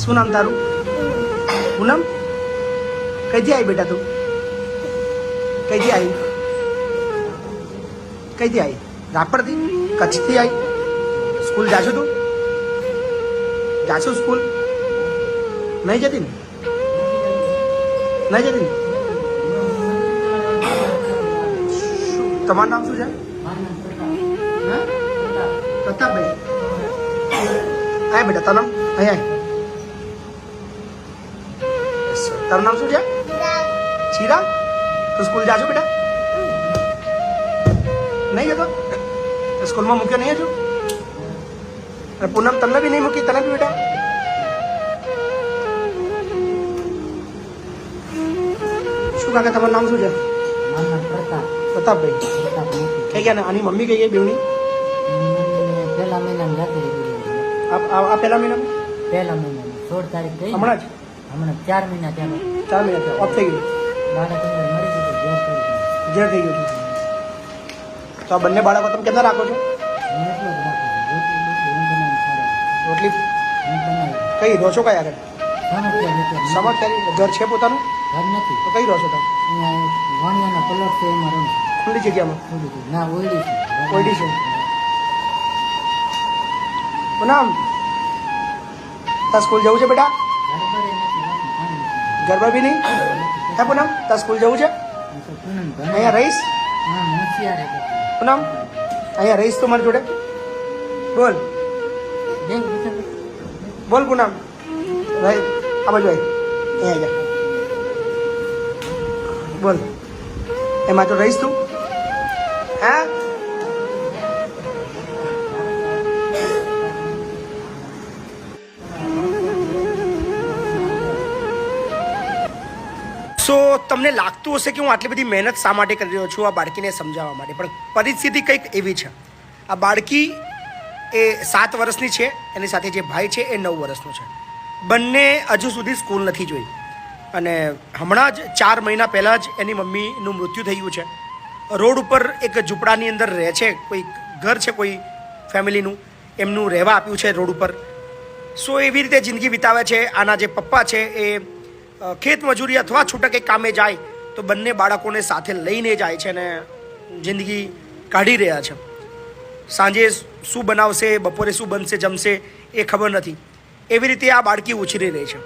શું નામ તારું? પૂનમ કઈથી આવી બેટા તું? કઈથી આવી? કઈથી આવી? રાપરથી? કચ્છથી આવી? સ્કૂલ જાશું તું? જાશું સ્કૂલ? નહીં જતી ને? નહીં જતી ને? તમારું નામ શું છે? હા? પ્રતાપભાઈ. આય બેટા, તારું અહીંયા તારું નામ શું છે? છીરા તું સ્કૂલ જાજો બેટા. નહીં જતો? તો સ્કૂલમાં મૂક્યો નહીં હજુ? અને પૂનમ તમને બી નહીં મૂકી તને બી બેટા. શું કાકા તમારું નામ શું છે? પ્રતાપભાઈ. પ્રતાપ કઈ ગયા ને? આની મમ્મી કઈ ગઈ બેવની પહેલા મહિનામાં પહેલા મહિનામાં? પહેલા મહિનામાં. સોળ તારીખ હમણાં જ? હમણાં ચાર મહિના ત્યાં ચાર મહિના થયા ઓફ થઈ ગયું. બાળક મરી ગયું ઝેર થઈ ગયું. ઝેર થઈ ગયું. તો આ બંને બાળકો તમે કેટલા રાખો છો? રોટલી કઈ રહો છો. કઈ આગળ? કરી ઘર છે પોતાનું? ઘર નથી. તો કઈ રહો છો તમે વાણિયાનો છે એમાં રહું ખુલ્લી જગ્યામાં? ખુલ્લી થોડી. ના ઓયડી છે. ઓયડી છે. નામ તાર સ્કૂલ જવું છે બેટા? ગરબા બી નહીં? હે પૂનમ, તાર સ્કૂલ જવું છે. અહીંયા રહીશ. પૂનમ, અહીંયા રહીશ તું મારી જોડે? બોલ. બોલ પૂનમ. ભાઈ આ બાજુ આવી અહીંયા જા. બોલ. એમાં તો રહીશ તું. હે? તમને લાગતું હશે કે હું આટલી બધી મહેનત શા માટે કરી રહ્યો છું? આ બાળકીને સમજાવવા માટે. પણ પરિસ્થિતિ કંઈક એવી છે. આ બાળકી એ સાત વર્ષની છે, એની સાથે જે ભાઈ છે એ નવ વર્ષનો છે. બંને હજુ સુધી સ્કૂલ નથી જોઈ. અને હમણાં જ ચાર મહિના પહેલાં જ એની મમ્મીનું મૃત્યુ થયું છે. રોડ ઉપર એક ઝૂંપડાની અંદર રહે છે, કોઈ ઘર છે કોઈ ફેમિલીનું, એમનું રહેવા આપ્યું છે રોડ ઉપર. સો એવી રીતે જિંદગી વિતાવે છે. આના જે પપ્પા છે એ ખેત મજૂરી અથવા છૂટક કામે જાય, તો બંને બાળકોને સાથે લઈને જાય છે અને જિંદગી કાઢી રહ્યા છે. સાંજે શું બનાવશે, બપોરે શું બનશે, જમશે એ ખબર નથી. એવી રીતે આ બાળકી ઉછરી રહી છે.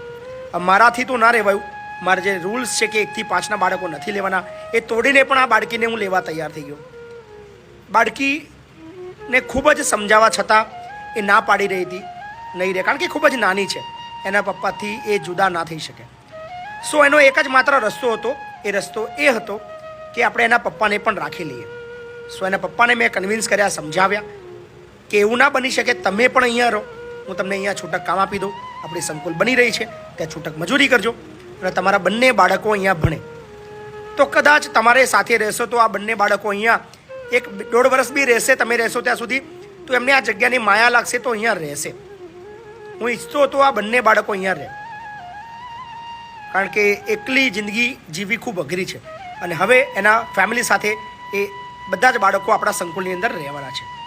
મારાથી તો ના રહેવાયું મારા જે રૂલ્સ છે કે એકથી પાંચના બાળકો નથી લેવાના, એ તોડીને પણ આ બાળકીને હું લેવા તૈયાર થઈ ગયો. બાળકીને ખૂબ જ સમજાવવા છતાં એ ના પાડી રહી હતી. નહીં રહે કારણ કે ખૂબ જ નાની છે. એના પપ્પાથી એ જુદા ના થઈ શકે. સો એનો એક જ માત્ર રસ્તો હતો. એ રસ્તો એ હતો કે આપણે એના પપ્પાને પણ રાખી લઈએ. સો એના પપ્પાને મેં કન્વિન્સ કર્યા, સમજાવ્યા કે એવું ના બની શકે, તમે પણ અહીંયા રહો. હું તમને અહીંયા છૂટક કામ આપી દઉં. આપણી સંકુલ બની રહી છે. ત્યાં છૂટક મજૂરી કરજો. અને તમારા બંને બાળકો અહીંયા ભણે. તો કદાચ તમારે સાથે રહેશો તો આ બંને બાળકો અહીંયા એક દોઢ વર્ષ બી રહેશે, તમે રહેશો ત્યાં સુધી, તો એમને આ જગ્યાની માયા લાગશે તો અહીંયા રહેશે. હું ઈચ્છતો હતો આ બંને બાળકો અહીંયા રહે. કારણ કે એકલી જિંદગી જીવવી ખૂબ અઘરી છે. અને હવે એના ફેમિલી સાથે એ બધા જ બાળકો આપણા સંકુલની અંદર રહેવાના છે.